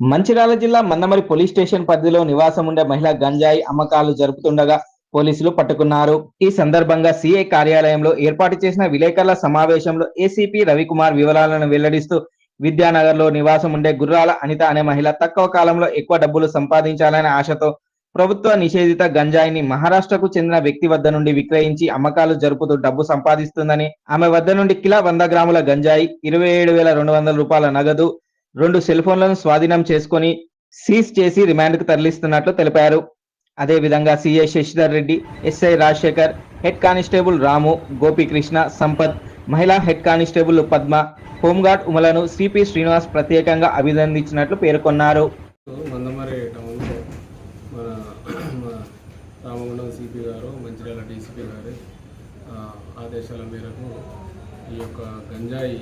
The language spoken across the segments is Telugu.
మంచిర్యాల జిల్లా మందమరి పోలీస్ స్టేషన్ పరిధిలో నివాసం ఉండే మహిళ గంజాయి అమ్మకాలు జరుపుతుండగా పోలీసులు పట్టుకున్నారు. ఈ సందర్భంగా సిఐ కార్యాలయంలో ఏర్పాటు చేసిన విలేకరుల సమావేశంలో ఏసీపీ రవికుమార్ వివరాలను వెల్లడిస్తూ విద్యానగర్లో నివాసం ఉండే గుర్రాల అనిత అనే మహిళ తక్కువ కాలంలో ఎక్కువ డబ్బులు సంపాదించాలనే ఆశతో ప్రభుత్వ నిషేధిత గంజాయిని మహారాష్ట్రకు చెందిన వ్యక్తి వద్ద నుండి విక్రయించి అమ్మకాలు జరుపుతూ డబ్బు సంపాదిస్తుందని ఆమె వద్ద నుండి కిలో వంద గ్రాముల గంజాయి ఇరవై ఏడు వేల రెండు వందల రూపాయల నగదు రెండు సెల్ ఫోన్లను స్వాధీనం చేసుకొని సీజ్ చేసి రిమాండ్కు తరలిస్తున్నట్లు తెలిపారు. అదేవిధంగా CI Sasidhar Reddy SI Rajasekhar head constable Ramu Gopikrishna Sampath మహిళా head constable Padma home guard ఉమలను CP Srinivas ప్రత్యేకంగా అభినందించినట్లు పేర్కొన్నారు. మందమరి టౌన్లో మన రామగుండం సిపి గారు మంచిర్యాల డీసీపీ గారి ఆదేశాల మేరకు ఈ యొక్క గంజాయి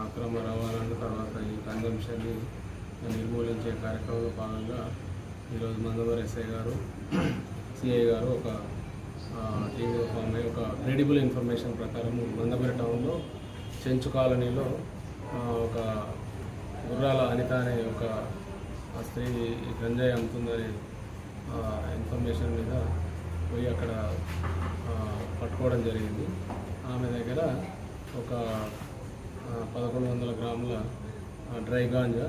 అక్రమ రవాణాను తర్వాత ఈ కన్జంషన్ని నిర్మూలించే కార్యక్రమంలో భాగంగా ఈరోజు మందమరి ఎస్ఐ గారు సిఐ గారు ఒక టీవీ ఫామ్ అయ్యి ఒక క్రెడిబుల్ ఇన్ఫర్మేషన్ ప్రకారం మందమరి టౌన్లో చెంచు కాలనీలో ఒక గుర్రాల అనిత అనే ఒక స్త్రీ గంజాయి అమ్ముతుందని ఆ, ఇన్ఫర్మేషన్ మీద పోయి అక్కడ పట్టుకోవడం జరిగింది. ఆమె దగ్గర ఒక పదకొండు వందల గ్రాముల డ్రై గాంజా.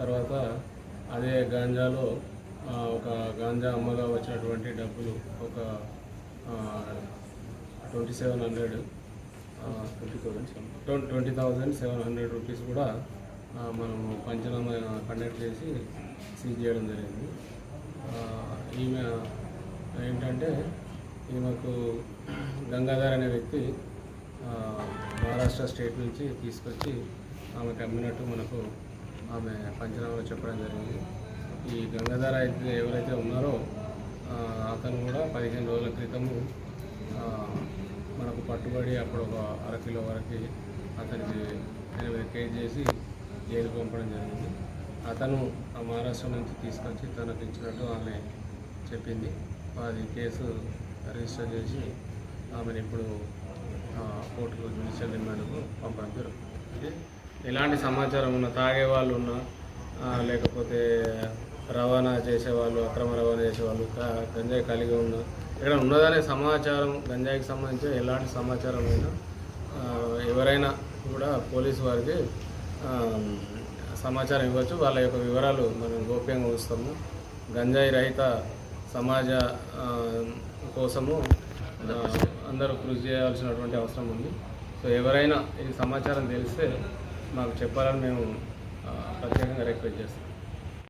తర్వాత అదే గాంజాలో ఒక గాంజా అమ్మగా వచ్చినటువంటి డబ్బులు ఒక twenty seven hundred twenty thousand twenty thousand seven hundred rupees కూడా మనం మనము పంచనామా కండక్ట్ చేసి సీజ్ చేయడం జరిగింది. ఈమె ఏంటంటే ఈమెకు గంగాధర్ అనే వ్యక్తి మహారాష్ట్ర స్టేట్ నుంచి తీసుకొచ్చి ఆమెకు అమ్మినట్టు మనకు ఆమె పంచనామా చెప్పడం జరిగింది. ఈ గంగాధర అయితే ఎవరైతే ఉన్నారో అతను కూడా పదిహేను రోజుల క్రితము మనకు పట్టుబడి అప్పుడు ఒక అరకిలో వరకు అతనికి ఎనిమిది కేజీ చేసి జైలు పంపడం జరిగింది. అతను ఆ మహారాష్ట్ర నుంచి తీసుకొచ్చి తనకు ఇచ్చినట్టు ఆమె చెప్పింది. అది కేసు రిజిస్టర్ చేసి ఆమెను ఇప్పుడు కోర్టుకు జ్యుడిషియల్ రిమాండ్కు పంపడం జరుగుతుంది ఎలాంటి సమాచారం ఉన్నా తాగే వాళ్ళు ఉన్నా లేకపోతే రవాణా చేసేవాళ్ళు అక్రమ రవాణా చేసేవాళ్ళు గంజాయి కలిగి ఉన్నా ఇక్కడ ఉన్నదనే సమాచారం గంజాయికి సంబంధించిన ఎలాంటి సమాచారం అయినా ఎవరైనా కూడా పోలీసు వారికి సమాచారం ఇవ్వచ్చు. వాళ్ళ యొక్క వివరాలు మనం గోప్యంగా ఉంచుతాము. గంజాయి రహిత సమాజ కోసము అందరూ కృషి చేయాల్సినటువంటి అవసరం ఉంది. సో ఎవరైనా ఈ సమాచారం తెలిస్తే మాకు చెప్పాలని మేము ప్రత్యేకంగా రిక్వెస్ట్ చేస్తాం.